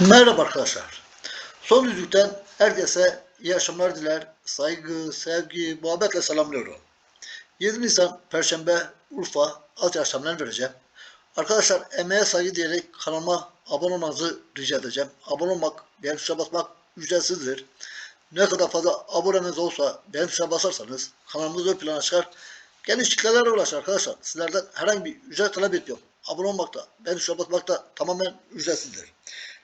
Merhaba arkadaşlar. Son yüzükten herkese iyi akşamlar diler. Saygı, sevgi, muhabbetle selamlıyorum. 7 Nisan Perşembe Urfa alt akşamlar vereceğim. Arkadaşlar emeğe saygı diyerek kanalıma abone olmanızı rica edeceğim. Abone olmak, beğen tuşuna basmak ücretsizdir. Ne kadar fazla aboneniz olsa beğen tuşuna basarsanız kanalımız ön plana çıkar. Geniş kitlelere ulaşır arkadaşlar. Sizlerden herhangi bir ücret talep etmiyorum. Abone olmak da, beğen tuşuna basmak da tamamen ücretsizdir.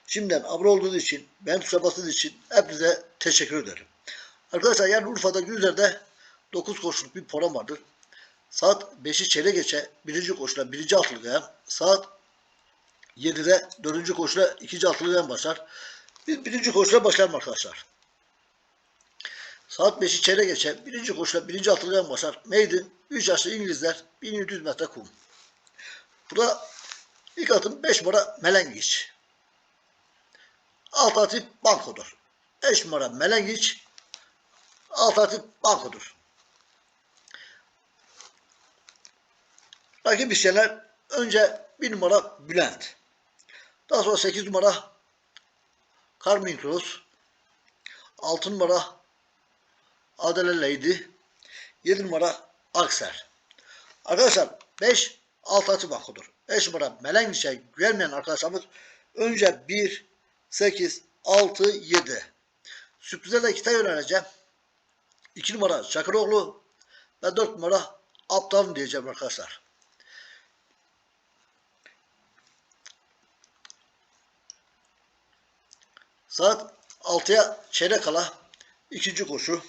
Şimdiden abone olduğunuz için, tuşuna bastığınız için hepinize teşekkür ederim. Arkadaşlar yarın Urfa'da Güzel'de 9 koşuluk bir program vardır. Saat 5'i çeyrek geçe birinci koşula birinci altılı gayan, saat 7'de dördüncü koşula ikinci altılı gayan başlar. Biz birinci koşula başlayalım arkadaşlar. Saat 5'i çeyrek geçe birinci koşula birinci altılı gayan başlar. Maiden 3 yaşlı İngilizler 1700 metre kum. Burada ilk atım 5 numara Melengiç. Alternatif bankodur. 5 numara Melengiç alternatif bankodur. Rakip isteyenler önce 1 numara Bülent. Daha sonra 8 numara Carmen Cruz. 6 numara Adele Lady. 7 numara Akser. Arkadaşlar 5 alternatif bankodur. 5 numara Melengiç'e güvenmeyen arkadaşlarımız önce 1, 8, 6, 7. Sürprize de kitap önereceğim. 2 numara Çakıroğlu ve 4 numara Aptal diyeceğim arkadaşlar. Saat 6'ya çeyrek kala ikinci koşu.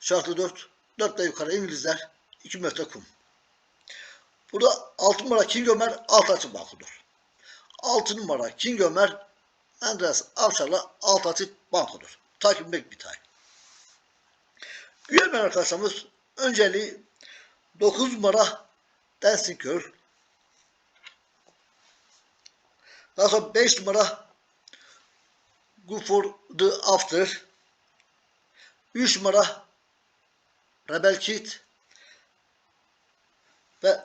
Şartlı 4. 4 de yukarı İngilizler 2 metre kum. Burada 6 numara King Ömer alt açı bankodur. 6 numara King Ömer Andreas Avşar'la alt bankodur. Takip bir takip. Üyemen arkadaşlarımız önceliği 9 numara Girl. Daha sonra 5 numara Go for the After. 3 numara Rebel Kid. Ve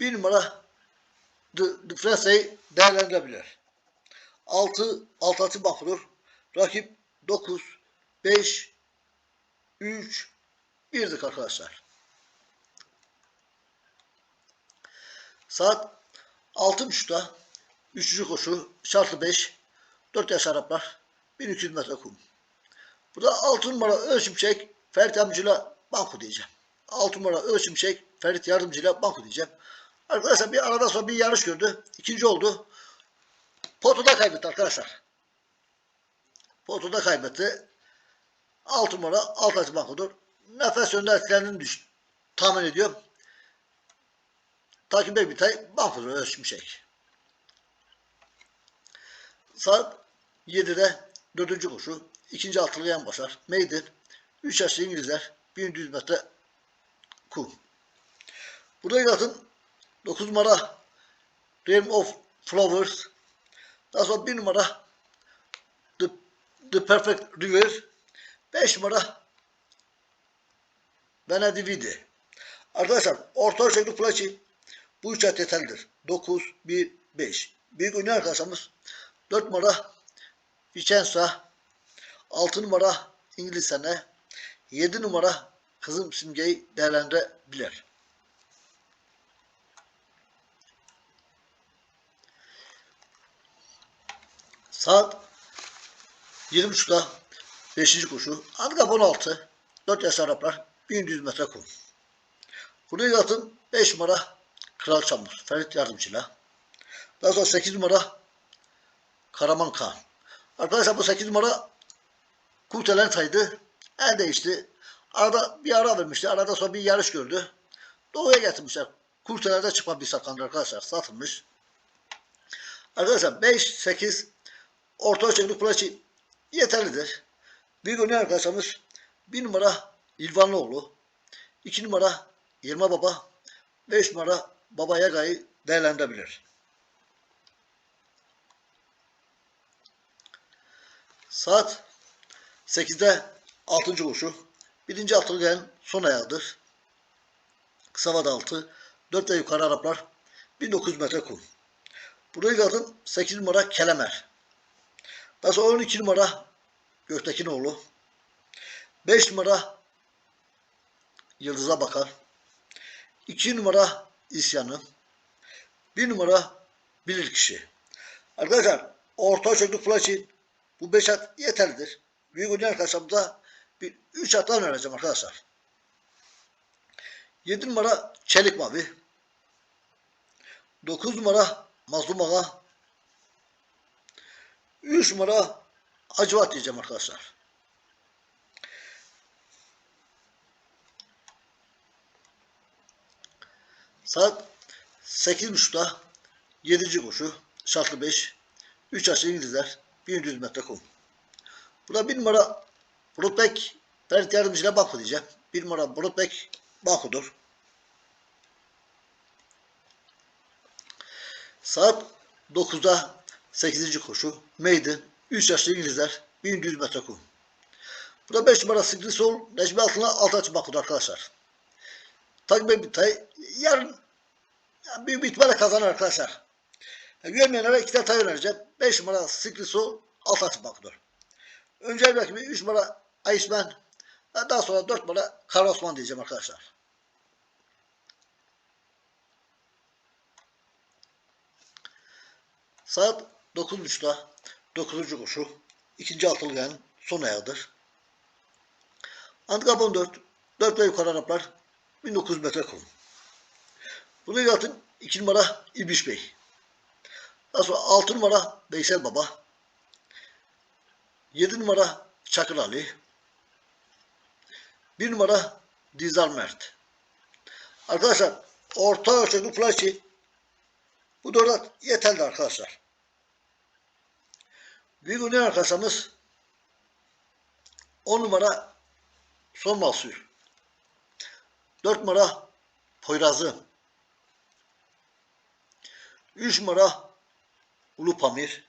1 numara The, the Frenzy'yi değerlendirebilir. 6 alternatif bakılır. Rakip 9 5 3 1'dik arkadaşlar. Saat 6.30'da 3. koşu şartlı 5 4 yaş Araplar 1200 metre kum. Burada 6 numara ölçümçek Ferit Yardımcı'yla banko diyeceğim. 6 numara ölçümçek Ferit Yardımcı'yla banko diyeceğim. Arkadaşlar bir arada sonra bir yarış gördü. İkinci oldu. Potoda kaybetti arkadaşlar. Potoda kaybetti. 6 numara alt açı bankodur. Nefes yönünde etkilendiğini düş tahmin ediyorum. Takip bir tay bankodur ölçümçek. Saat 7'de dördüncü koşu. ikinci altılı yan başlar. Maiden. 3 yaşlı İngilizler. 1100 metre kum. Burada yatın 9 numara Realm of Flowers. Daha sonra 1 numara The, The Perfect River. 5 numara Benedividi. Arkadaşlar orta ölçekli plaçi bu üç adet yeterlidir. 9, 1, 5. Büyük oynayan arkadaşlarımız 4 numara Vicenza, 6 numara İngiliz sene, 7 numara Kızım Simge'yi değerlendirebilir. Saat 7.30'da 5. koşu. Handikap 16. 4 yaş Araplar. 1100 metre kum. Buraya yatın 5 numara Kral Çamur. Ferit Yardımcı'yla. Daha sonra 8 numara Karaman Kağan. Arkadaşlar bu 8 numara Kurtelen saydı. El değişti. Arada bir ara vermişti. Arada sonra bir yarış gördü. Doğuya getirmişler. Kurteler'de çıkma bir sakandı arkadaşlar. Satılmış. Arkadaşlar 5, 8 orta ölçekli plaçı yeterlidir. Bir gün arkadaşlarımız 1 numara İlvanlıoğlu, 2 numara Yılma Baba, 5 numara Baba Yaga'yı değerlendirebilir. Saat 8'de 6. koşu. Birinci altılı gelen son ayağıdır. Kısa vada altı. 4 ve yukarı Araplar. 1900 metre kum. Burayı zaten 8 numara Kelemer. Daha sonra 12 numara Göktekinoğlu. 5 numara Yıldız'a Bakar. 2 numara İsyanı. 1 numara Bilir Kişi. Arkadaşlar orta ölçekli için bu 5 at yeterlidir. Büyük oynayan arkadaşlarımıza bir 3 attan önereceğim arkadaşlar. 7 numara Çelik Mavi. 9 numara Mazlum Ağa. 3 numara Acıvat diyeceğim arkadaşlar. Saat 8.30'da 7. koşu şartlı 5 3 aşağı İngilizler 1100 metre kum. Burada 1 numara Brutbek Ferit Yardımcı'yla Banko diyeceğim. 1 numara Brutbek Banko'dur. Saat 9'da 8. koşu. Maiden 3 yaşlı İngilizler 1100 metre kum. Burada 5 numara Sigri Sol Necmi Altın'la altı açı Banko'dur arkadaşlar. Takip bir tay yarın yani büyük bir ihtimalle kazanır arkadaşlar. Yani güvenmeyenlere iki tane tay önereceğim. 5 numara Sigri Sol altı açı Banko'dur. Önce rakibi 3 numara Iceman daha sonra 4 numara Kara Osman diyeceğim arkadaşlar. Saat 9.30'da 9. koşu. ikinci altılı yani son ayağıdır. Antikap 14. 4 ve yukarı Araplar 1900 metre kum. Bunu yatın 2 numara İbiş Bey. Daha sonra 6 numara Veysel Baba. 7 numara Çakır Ali. 1 numara Dizar Mert. Arkadaşlar orta ölçekli flaşı bu dört yeterli arkadaşlar. Büyük oynayan arkadaşlarımız 10 numara son mal suyu. 4 numara Poyrazı. 3 numara Ulu Pamir.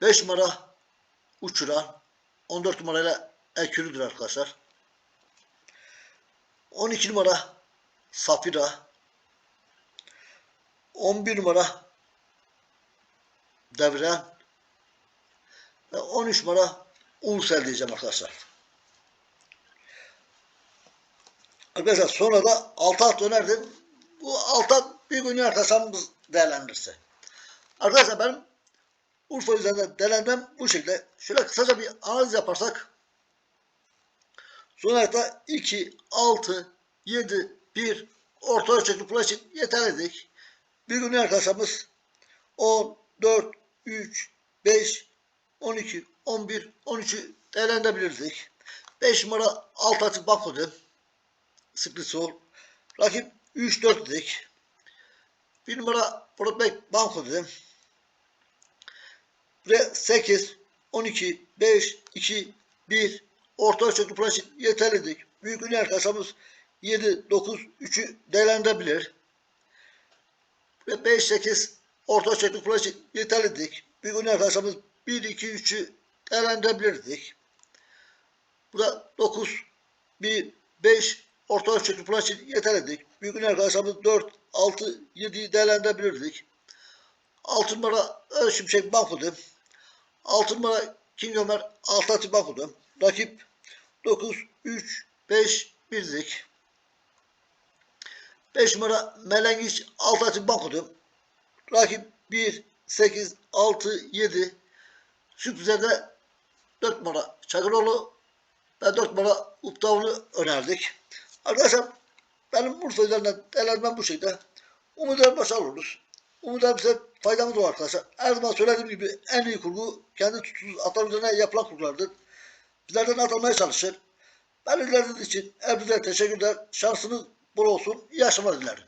5 numara Uçuran. 14 numarayla Ekürü'dür arkadaşlar. 12 numara Safira. 11 numara Devren 13 numara Ulusel diyeceğim arkadaşlar. Arkadaşlar sonra da 6 at önerdim. Bu 6 at bir gün arkadaşlarımız değerlendirse. Arkadaşlar benim Urfa üzerinde değerlendirmem bu şekilde. Şöyle kısaca bir analiz yaparsak son ayakta 2, 6, 7, 1 orta ölçekli pula için yeterlidik. Bir gün arkadaşlarımız 10, 4, 3, 5, 12, 11, 13'ü değerlendirebilirdik. 5 numara alt açık bankodu. Split sol. Rakip 3, 4 dedik. 1 numara Broadback dedim. Ve 8, 12, 5, 2, 1 orta ölçekli plan için yeterlidik. Büyük ünlü arkadaşlarımız 7, 9, 3'ü değerlendirebilir. Ve 5, 8 orta ölçekli plan için yeterlidik. Büyük ünlü arkadaşlarımız 1, 2, 3'ü değerlendirebilirdik. Burada 9, 1, 5 orta ölçekli plan için yeterlidik. Büyük ünlü arkadaşlarımız 4, 6, 7'yi değerlendirebilirdik. 6 numara Ölçümşek Banko'du. 6 numara King Ömer Altatı Banko'du. Rakip 9, 3, 5, 1'dik. 5 numara Melengiç Altatı Banko'du. Rakip 1, 8, 6, 7. Sürprize de 4 numara Çakıroğlu ve 4 numara Uptavun'u önerdik. Arkadaşlar benim Urfa üzerinden değerlendirmem bu şekilde. Umuyorum başarılı oluruz. Umuyorum bize faydamız olur arkadaşlar. Her zaman söylediğim gibi en iyi kurgu kendi tutusuz atlar üzerine yapılan kurgulardır. Bizlerden atılmaya çalışır. Ben için hepinize teşekkürler. Şansınız bol olsun. İyi akşamlar dilerim.